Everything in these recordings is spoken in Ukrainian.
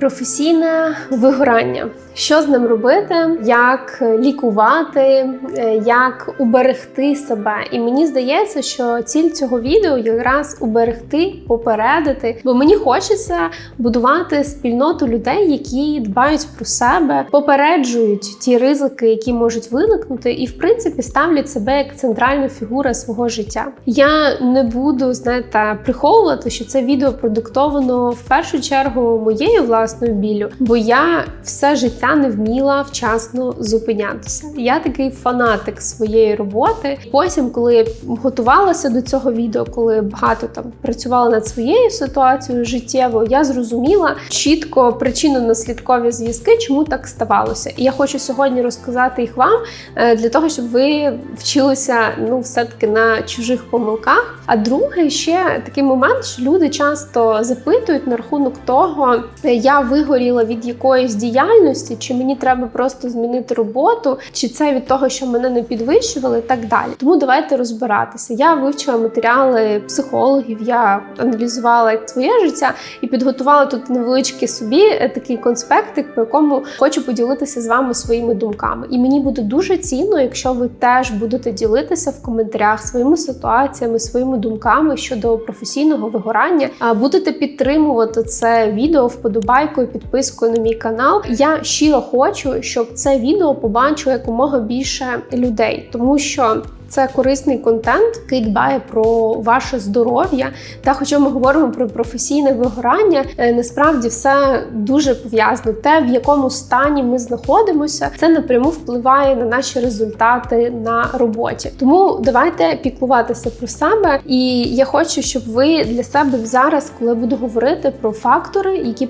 Професійне вигорання. Що з ним робити, як лікувати, е, як уберегти себе. І мені здається, що ціль цього відео якраз уберегти, попередити, бо мені хочеться будувати спільноту людей, які дбають про себе, попереджують ті ризики, які можуть виникнути, і в принципі ставлять себе як центральна фігура свого життя. Я не буду знаєте, приховувати, що це відео продиктовано в першу чергу моєю власною біллю, бо я все життя не вміла вчасно зупинятися. Я такий фанатик своєї роботи. Потім, коли готувалася до цього відео, коли багато там працювала над своєю ситуацією життєвою, я зрозуміла чітко причинно-наслідкові зв'язки, чому так ставалося. І я хочу сьогодні розказати їх вам е, для того, щоб ви вчилися ну, все-таки на чужих помилках. А друге, ще такий момент, що люди часто запитують на рахунок того, я вигоріла від якоїсь діяльності, чи мені треба просто змінити роботу, чи це від того, що мене не підвищували, і так далі. Тому давайте розбиратися. Я вивчила матеріали психологів, я аналізувала своє життя і підготувала тут невеличкий собі е, такий конспектик, по якому хочу поділитися з вами своїми думками. І мені буде дуже цінно, якщо ви теж будете ділитися в коментарях своїми ситуаціями, своїми думками щодо професійного вигорання. Будете підтримувати це відео вподобайкою, підпискою на мій канал. Я щиро хочу, щоб це відео побачило якомога більше людей, тому що. Це корисний контент, який дбає про ваше здоров'я. Та, хоча ми говоримо про професійне вигорання, е, насправді все дуже пов'язано. Те, в якому стані ми знаходимося, це напряму впливає на наші результати на роботі. Тому давайте піклуватися про себе. І я хочу, щоб ви для себе зараз, коли буду говорити про фактори, які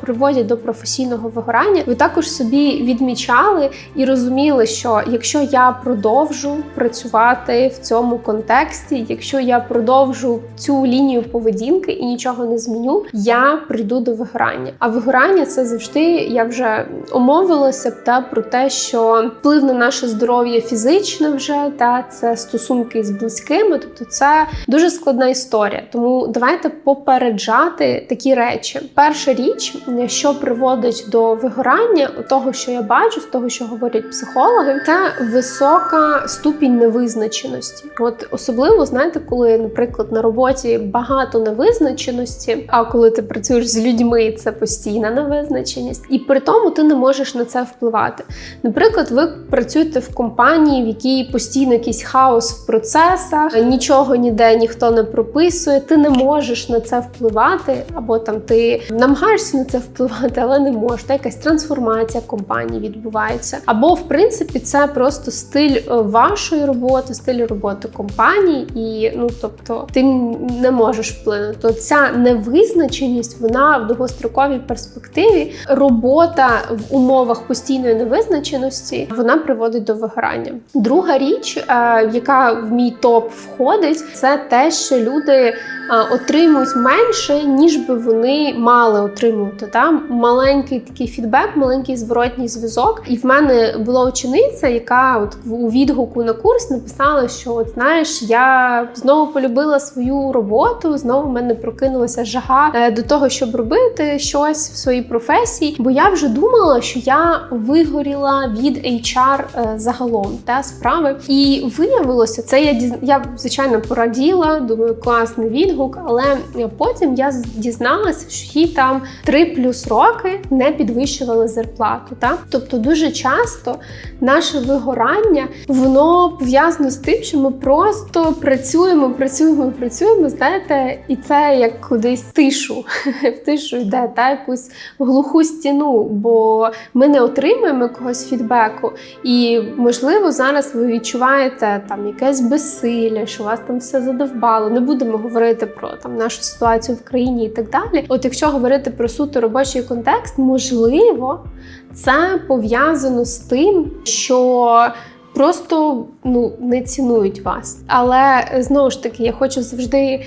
приводять до професійного вигорання, ви також собі відмічали і розуміли, що якщо я продовжу працювати в цьому контексті. Якщо я продовжу цю лінію поведінки і нічого не зміню, я прийду до вигорання. А вигорання це завжди я вже омовилася та про те, що вплив на наше здоров'я фізичне вже та це стосунки з близькими, тобто це дуже складна історія. Тому давайте попереджати такі речі. Перша річ, що приводить до вигорання, того, що я бачу, з того, що говорять психологи, це висока ступінь невизначеності невизначеності. От особливо знаєте, коли, наприклад, на роботі багато невизначеності, а коли ти працюєш з людьми, це постійна невизначеність, і при тому ти не можеш на це впливати. Наприклад, ви працюєте в компанії, в якій постійно якийсь хаос в процесах, нічого ніде ніхто не прописує, ти не можеш на це впливати, або там ти намагаєшся на це впливати, але не можеш. Та якась трансформація компанії відбувається. Або, в принципі, це просто стиль е, вашої роботи, стиль роботи компанії, і ну тобто ти не можеш вплинути. То ця невизначеність, вона в довгостроковій перспективі робота в умовах постійної невизначеності вона приводить до вигорання. Друга річ, е, яка в мій топ входить, це те, що люди отримують менше, ніж би вони мали отримувати. Та? Маленький такий фідбек, маленький зворотній зв'язок. І в мене була учениця, яка от у відгуку на курс написала, що от знаєш, я знову полюбила свою роботу, знову в мене прокинулася жага е, до того, щоб робити щось в своїй професії. Бо я вже думала, що я вигоріла від HR е, загалом та справи. І виявилося, це я я звичайно пораділа. Думаю, класний відгук але потім я дізналася, що їй там 3 плюс роки не підвищували зарплату. Так? Тобто дуже часто наше вигорання воно пов'язано з тим, що ми просто працюємо, працюємо, працюємо, знаєте, і це як кудись тишу, в тишу йде та якусь глуху стіну, бо ми не отримуємо якогось фідбеку. І, можливо, зараз ви відчуваєте там якесь безсилля, що вас там все задовбало. Не будемо говорити про там нашу ситуацію в країні і так далі. От якщо говорити про суто робочий контекст, можливо, це пов'язано з тим, що просто ну не цінують вас. Але знову ж таки, я хочу завжди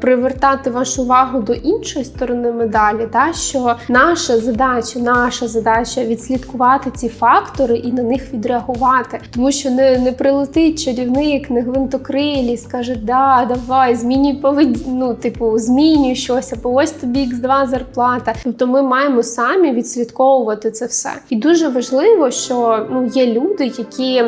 привертати вашу увагу до іншої сторони медалі, та що наша задача, наша задача відслідкувати ці фактори і на них відреагувати, тому що не, не прилетить чарівник, не гвинтокрилі, скаже, да, давай, змінюй поведінку, ну, типу, змінюй щось, або ось тобі X2 зарплата. Тобто ми маємо самі відслідковувати це все. І дуже важливо, що ну є люди, які.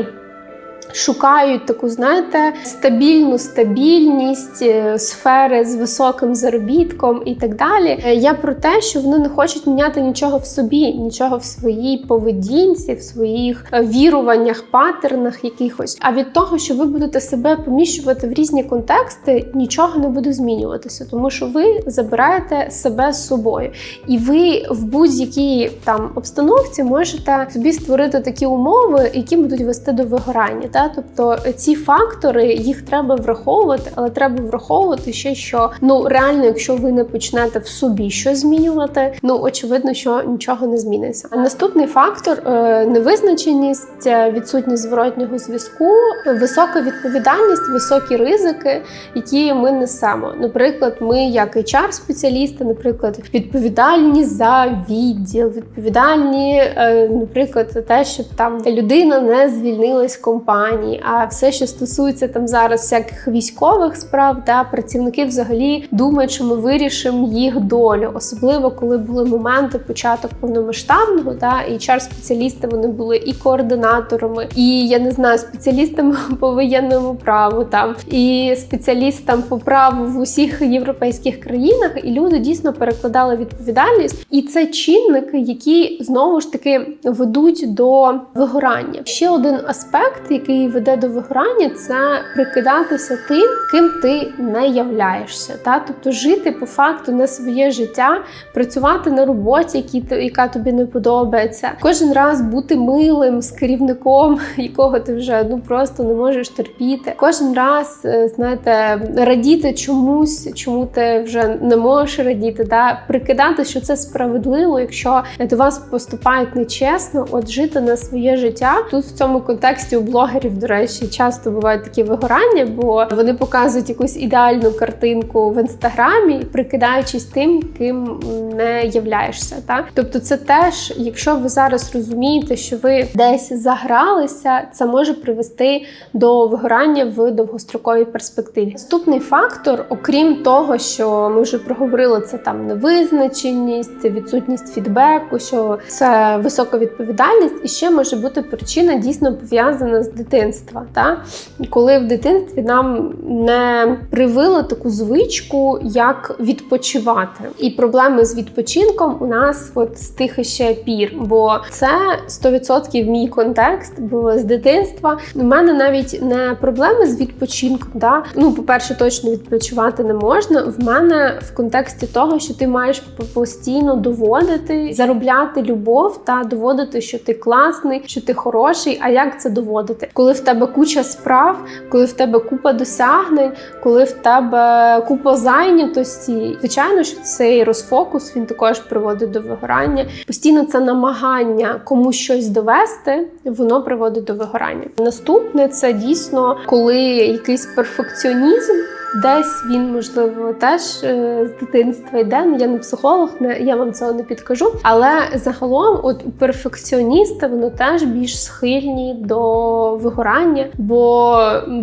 Шукають таку, знаєте, стабільну стабільність е, сфери з високим заробітком і так далі. Е, Я про те, що вони не хочуть міняти нічого в собі, нічого в своїй поведінці, в своїх е, віруваннях, паттернах якихось. А від того, що ви будете себе поміщувати в різні контексти, нічого не буде змінюватися, тому що ви забираєте себе з собою, і ви в будь-якій там обстановці можете собі створити такі умови, які будуть вести до вигорання. Та? Тобто ці фактори їх треба враховувати, але треба враховувати ще, що ну реально, якщо ви не почнете в собі щось змінювати, ну очевидно, що нічого не зміниться. Наступний фактор е, невизначеність, е, відсутність зворотнього зв'язку, висока відповідальність, високі ризики, які ми несемо. Наприклад, ми, як HR-спеціалісти, наприклад, відповідальні за відділ, відповідальні, е, наприклад, за те, щоб там людина не звільнилась з компанії. А все, що стосується там зараз всяких військових справ, та працівники взагалі думають, що ми вирішимо їх долю, особливо коли були моменти початок повномасштабного, та і HR-спеціалісти вони були і координаторами, і я не знаю, спеціалістами по воєнному праву там і спеціалістам по праву в усіх європейських країнах, і люди дійсно перекладали відповідальність, і це чинники, які знову ж таки ведуть до вигорання. Ще один аспект, який веде до вигорання, це прикидатися тим, ким ти не являєшся. Та тобто жити по факту не своє життя, працювати на роботі, яка тобі не подобається, кожен раз бути милим з керівником, якого ти вже ну просто не можеш терпіти. Кожен раз е, знаєте, радіти чомусь, чому ти вже не можеш радіти, да прикидати, що це справедливо, якщо до вас поступають нечесно, от жити на своє життя. Тут в цьому контексті у блогерів, до речі, часто бувають такі вигорання, бо вони показують якусь ідеальну картинку в інстаграмі, прикидаючись тим, ким не являєшся. Так, тобто, це теж, якщо ви зараз розумієте, що ви десь загралися, це може привести до вигорання в довгостроковій перспективі. Наступний фактор, окрім того, що ми вже проговорили, це там невизначеність, відсутність фідбеку, що це висока відповідальність, і ще може бути причина дійсно пов'язана з дитинства. Та? Коли в дитинстві нам не привили таку звичку, як відпочивати. І проблеми з відпочинком у нас от з тих ще пір, бо це 100% мій контекст, бо з дитинства у мене навіть не проблеми з відпочинком. Да? Ну, по-перше, точно відпочивати не можна. В мене в контексті того, що ти маєш постійно доводити, заробляти любов та доводити, що ти класний, що ти хороший. А як це доводити? Коли в тебе куча справ, коли в тебе купа досягнень, коли в тебе купа зайнятості, звичайно, що цей розфокус він також приводить до вигорання. Постійно це намагання комусь щось довести, воно приводить до вигорання. Наступне це дійсно коли якийсь перфекціонізм. Десь він можливо теж е, з дитинства йде. Ну, Я не психолог, не я вам цього не підкажу. Але загалом, от перфекціоністи вони теж більш схильні до вигорання, бо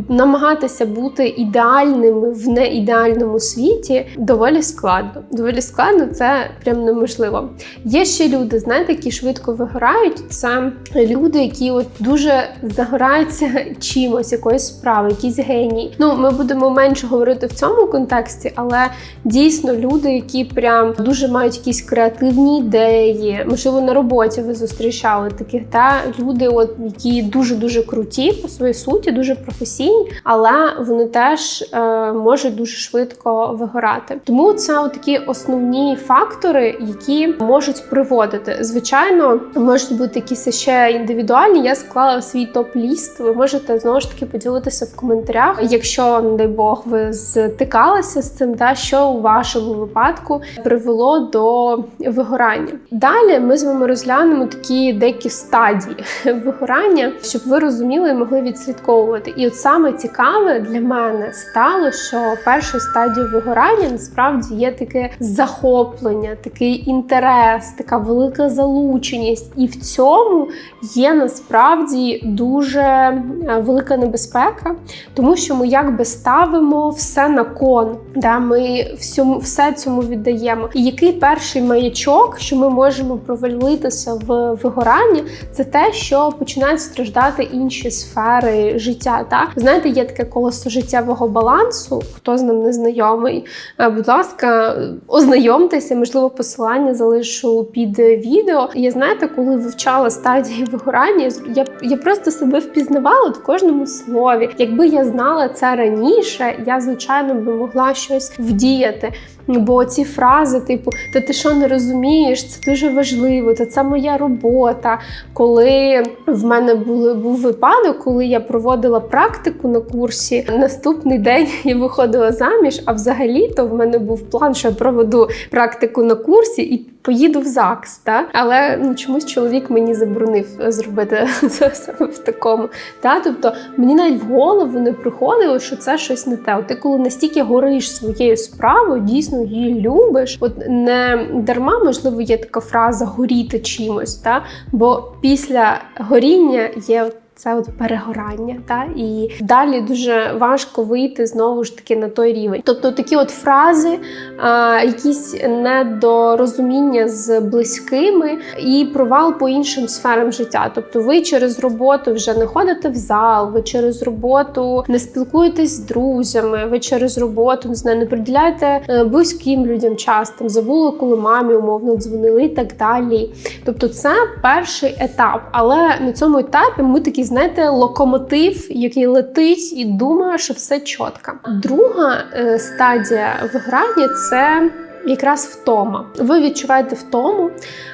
намагатися бути ідеальними в неідеальному світі доволі складно. Доволі складно, це прям неможливо. Є ще люди, знаєте, які швидко вигорають. Це люди, які от дуже загораються чимось, якоюсь справою, якісь генії. Ну, ми будемо менше говорити в цьому контексті, але дійсно люди, які прям дуже мають якісь креативні ідеї, можливо, на роботі ви зустрічали таких та люди, от які дуже дуже круті по своїй суті, дуже професійні, але вони теж е, можуть дуже швидко вигорати. Тому це такі основні фактори, які можуть приводити. Звичайно, можуть бути якісь ще індивідуальні. Я склала свій топ-ліст. Ви можете знову ж таки поділитися в коментарях. Якщо, не дай Бог, ви стикалася з цим, та що у вашому випадку привело до вигорання. Далі ми з вами розглянемо такі деякі стадії вигорання, щоб ви розуміли і могли відслідковувати. І от саме цікаве для мене стало, що першою стадією вигорання насправді є таке захоплення, такий інтерес, така велика залученість, і в цьому є насправді дуже е, велика небезпека, тому що ми якби ставимо все на кон, да, ми всьому все цьому віддаємо. І який перший маячок, що ми можемо провалитися в вигоранні, це те, що починають страждати інші сфери життя. Так? Знаєте, є таке колесо життєвого балансу, хто з ним не знайомий. е, Будь ласка, ознайомтеся, можливо, посилання залишу під відео. Я знаєте, коли вивчала стадії вигорання, я, я просто себе впізнавала в кожному слові. Якби я знала це раніше, я звичайно би могла щось вдіяти. Бо ці фрази, типу, та ти що не розумієш, це дуже важливо, та це моя робота. Коли в мене були, був випадок, коли я проводила практику на курсі, наступний день я виходила заміж, а взагалі-то в мене був план, що я проведу практику на курсі і поїду в ЗАГС. Та? Але ну, чомусь чоловік мені заборонив зробити це саме в такому. Та? Тобто мені навіть в голову не приходило, що це щось не те. Ти коли настільки гориш своєю справою, дійсно її любиш. От не дарма, можливо, є така фраза горіти чимось, та? бо після горіння є. Це от перегорання, та і далі дуже важко вийти знову ж таки на той рівень. Тобто такі от фрази, а, якісь недорозуміння з близькими і провал по іншим сферам життя. Тобто, ви через роботу вже не ходите в зал, ви через роботу не спілкуєтесь з друзями, ви через роботу не знаю, не приділяєте е, близьким людям час, там забули, коли мамі умовно дзвонили і так далі. Тобто, це перший етап. Але на цьому етапі ми такі, знаєте, локомотив, який летить і думає, що все чітко. Друга е, стадія грані це. Якраз втома. Ви відчуваєте втому.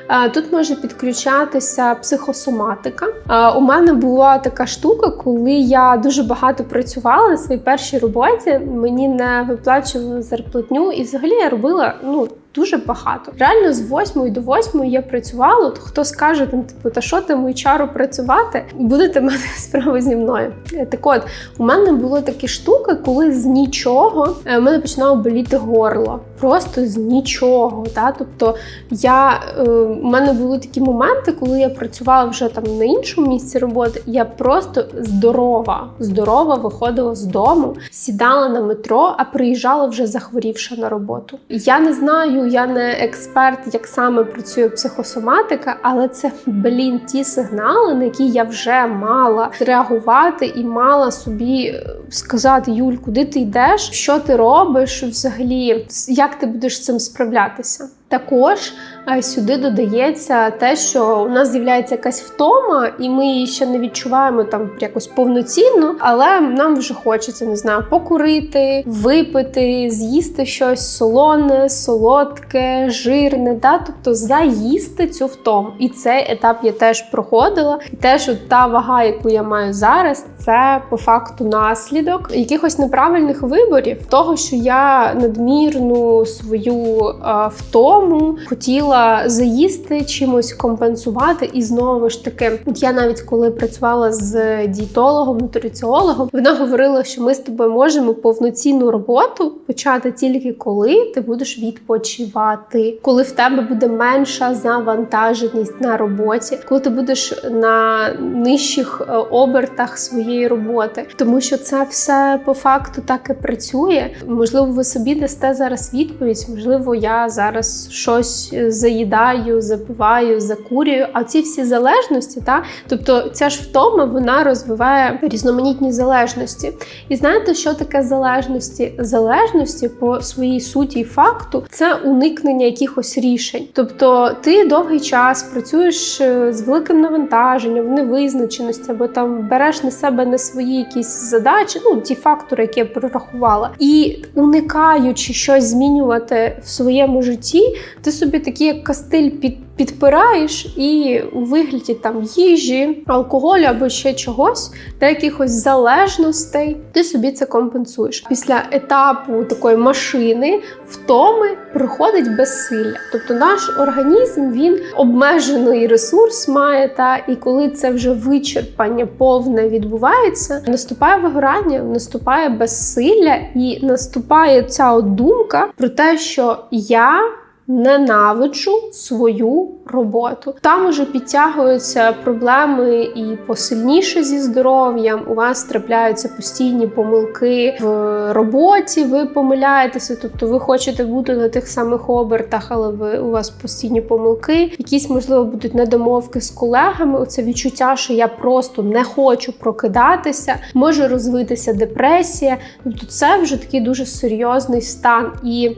Е, Тут може підключатися психосоматика. Е, У мене була така штука, коли я дуже багато працювала на своїй першій роботі. Мені не виплачували зарплатню, і взагалі я робила ну. Дуже багато. Реально з 8 до 8 я працювала. От хто скаже там, типу, та що там чару працювати, будете мати справу зі мною. Так от, у мене було такі штуки, коли з нічого е, в мене починало боліти горло. Просто з нічого. Та? Тобто я, е, у мене були такі моменти, коли я працювала вже там на іншому місці роботи. Я просто здорова, здорова виходила з дому, сідала на метро, а приїжджала вже захворівша на роботу. Я не знаю, я не експерт, як саме працює психосоматика, але це блін ті сигнали, на які я вже мала реагувати і мала собі е, сказати: Юль, куди ти йдеш, що ти робиш взагалі, як ти будеш з цим справлятися. Також е, сюди додається те, що у нас з'являється якась втома, і ми її ще не відчуваємо там якось повноцінно, але нам вже хочеться не знаю, покурити, випити, з'їсти щось солоне, солодке, жирне, да? тобто заїсти цю втому. І цей етап я теж проходила. І теж от та вага, яку я маю зараз, це по факту наслідок якихось неправильних виборів, того, що я надмірну свою е, втому хотіла заїсти чимось компенсувати. І знову ж таки, от я навіть коли працювала з дієтологом, нутриціологом, вона говорила, що ми з тобою можемо повноцінну роботу почати тільки коли ти будеш відпочивати, коли в тебе буде менша завантаженість на роботі, коли ти будеш на нижчих е, обертах своєї роботи, тому що це все по факту так і працює. Можливо, ви собі дасте зараз відповідь, можливо, я зараз щось заїдаю, запиваю, закурюю. А ці всі залежності, та тобто ця ж втома вона розвиває різноманітні залежності. І знаєте, що таке залежності? Залежності по своїй суті факту це уникнення якихось рішень. Тобто, ти довгий час працюєш е, з великим навантаженням, в невизначеності, або там береш на себе не свої якісь задачі, ну ті фактори, які я прорахувала, і уникаючи щось змінювати в своєму житті, ти собі такий як кастиль під. Підпираєш і у вигляді там їжі, алкоголю або ще чогось, та якихось залежностей, ти собі це компенсуєш. Після етапу такої машини втоми приходить безсилля. Тобто наш організм він обмежений ресурс має, та і коли це вже вичерпання повне відбувається, наступає вигорання, наступає безсилля і наступає ця от думка про те, що я ненавиджу свою роботу. Там уже підтягуються проблеми і посильніше зі здоров'ям. У вас трапляються постійні помилки в роботі. Ви помиляєтеся, тобто ви хочете бути на тих самих обертах, але ви у вас постійні помилки. Якісь можливо будуть недомовки з колегами. Оце відчуття, що я просто не хочу прокидатися, може розвитися депресія. Тобто, це вже такий дуже серйозний стан і.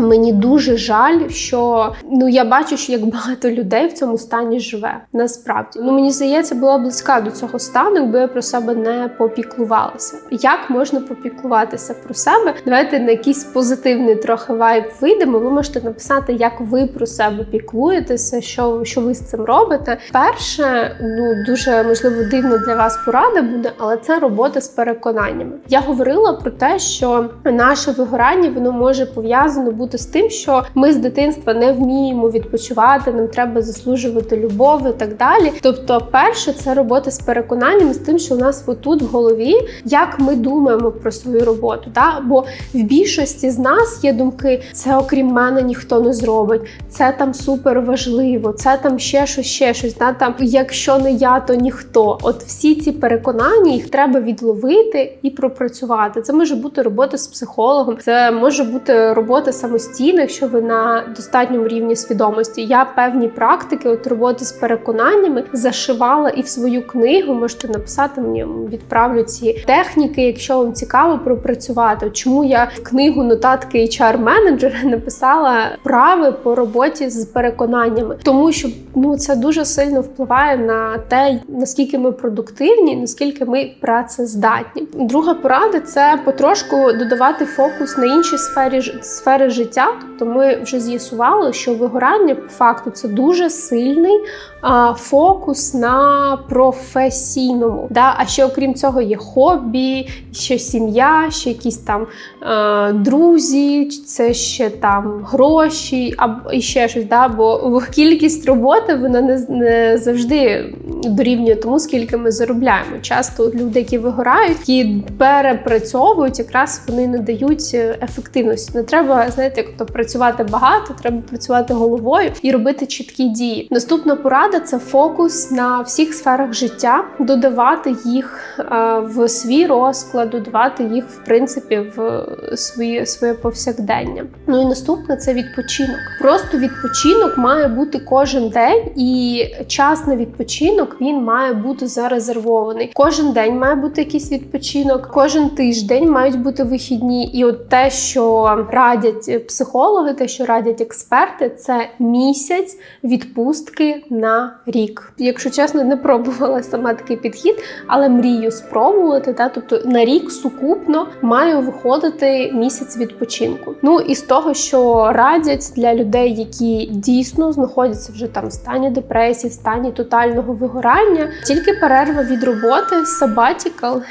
Мені дуже жаль, що ну я бачу, що як багато людей в цьому стані живе. Насправді, ну мені здається, була близька до цього стану, якби я про себе не попіклувалася. Як можна попіклуватися про себе? Давайте на якийсь позитивний трохи вайб вийдемо. Ви можете написати, як ви про себе піклуєтеся, що що ви з цим робите. Перше, ну дуже можливо дивно для вас порада буде, але це робота з переконаннями. Я говорила про те, що наше вигорання воно може пов'язано бути з тим, що ми з дитинства не вміємо відпочивати, нам треба заслужувати любов і так далі. Тобто, перше, це робота з переконанням, з тим, що у нас отут в голові, як ми думаємо про свою роботу. Да? Бо в більшості з нас є думки, це окрім мене ніхто не зробить, це там супер важливо, це там ще щось, ще щось. Да? Там, якщо не я, то ніхто. От всі ці переконання їх треба відловити і пропрацювати. Це може бути робота з психологом, це може бути робота саме самостійно, якщо ви на достатньому рівні свідомості. Я певні практики от роботи з переконаннями зашивала і в свою книгу. Можете написати мені, відправлю ці техніки, якщо вам цікаво пропрацювати. Чому я в книгу нотатки hr менеджера написала прави по роботі з переконаннями, тому що ну це дуже сильно впливає на те, наскільки ми продуктивні, наскільки ми працездатні. Друга порада це потрошку додавати фокус на інші сфері сфери життя життя. Тобто ми вже з'ясували, що вигорання по факту це дуже сильний а, фокус на професійному. Да? А ще окрім цього є хобі, ще сім'я, ще якісь там а, друзі, це ще там гроші, або і ще щось. Да? Бо кількість роботи вона не, не завжди дорівнює тому, скільки ми заробляємо. Часто люди, які вигорають, які перепрацьовують, якраз вони не дають ефективності. Не треба знаєте знаєте, як то працювати багато, треба працювати головою і робити чіткі дії. Наступна порада це фокус на всіх сферах життя, додавати їх е, в свій розклад, додавати їх в принципі в свої своє повсякдення. Ну і наступне це відпочинок. Просто відпочинок має бути кожен день, і час на відпочинок він має бути зарезервований. Кожен день має бути якийсь відпочинок, кожен тиждень мають бути вихідні, і от те, що радять психологи, те, що радять експерти, це місяць відпустки на рік. Якщо чесно, не пробувала сама такий підхід, але мрію спробувати. Та тобто на рік сукупно маю виходити місяць відпочинку. Ну і з того, що радять для людей, які дійсно знаходяться вже там в стані депресії, в стані тотального вигорання, тільки перерва від роботи, sabbatical.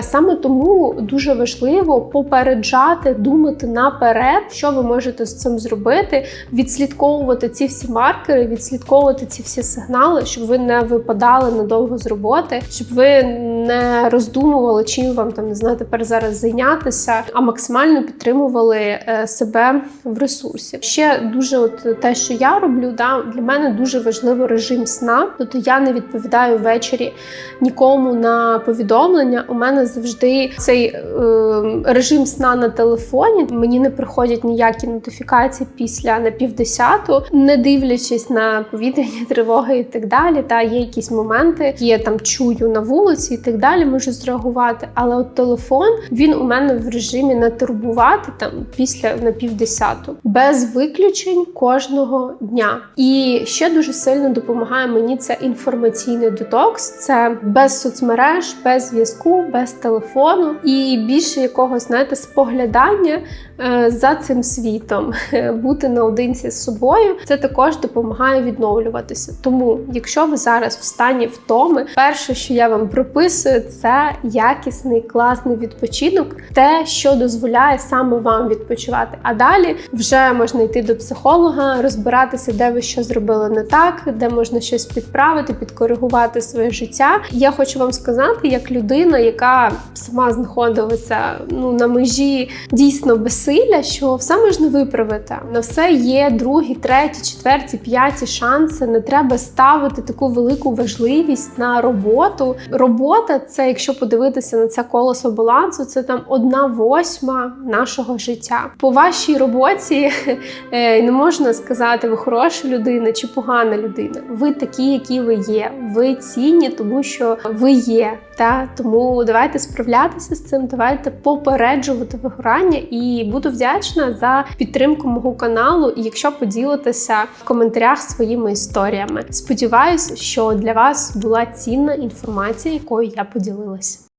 Саме тому дуже важливо попереджати, думати наперед, що ви можете з цим зробити, відслідковувати ці всі маркери, відслідковувати ці всі сигнали, щоб ви не випадали надовго з роботи, щоб ви не роздумували, чим вам там не знаю, тепер зараз зайнятися, а максимально підтримували е, себе в ресурсі. Ще дуже, от те, що я роблю, да для мене дуже важливо режим сна. Тобто я не відповідаю ввечері нікому на повідомлення. У мене завжди цей е, режим сна на телефоні. Мені не приходять ніякі ніякі нотифікації після на півдесяту, не дивлячись на повітряні тривоги і так далі. Та є якісь моменти, які я там чую на вулиці, і так далі можу зреагувати. Але от телефон він у мене в режимі не турбувати там після на півдесяту, без виключень кожного дня. І ще дуже сильно допомагає мені це інформаційний детокс. Це без соцмереж, без зв'язку, без телефону і більше якогось знаєте, споглядання за цим світом, бути наодинці з собою, це також допомагає відновлюватися. Тому, якщо ви зараз в стані втоми, перше, що я вам прописую, це якісний класний відпочинок, те, що дозволяє саме вам відпочивати. А далі вже можна йти до психолога, розбиратися, де ви що зробили не так, де можна щось підправити, підкоригувати своє життя. Я хочу вам сказати, як людина, яка сама знаходилася ну на межі дійсно безсилля, що все можна виправити. На все є другі, треті, четверті, п'яті шанси. Не треба ставити таку велику важливість на роботу. Робота це, якщо подивитися на це колесо балансу, це там одна восьма нашого життя. По вашій роботі е, не можна сказати, ви хороша людина чи погана людина. Ви такі, які ви є. Ви цінні, тому що ви є. Та тому давайте справлятися з цим, давайте попереджувати вигорання. І буду вдячна за підтримку мого каналу. І якщо поділитися в коментарях своїми історіями, сподіваюся, що для вас була цінна інформація, якою я поділилась.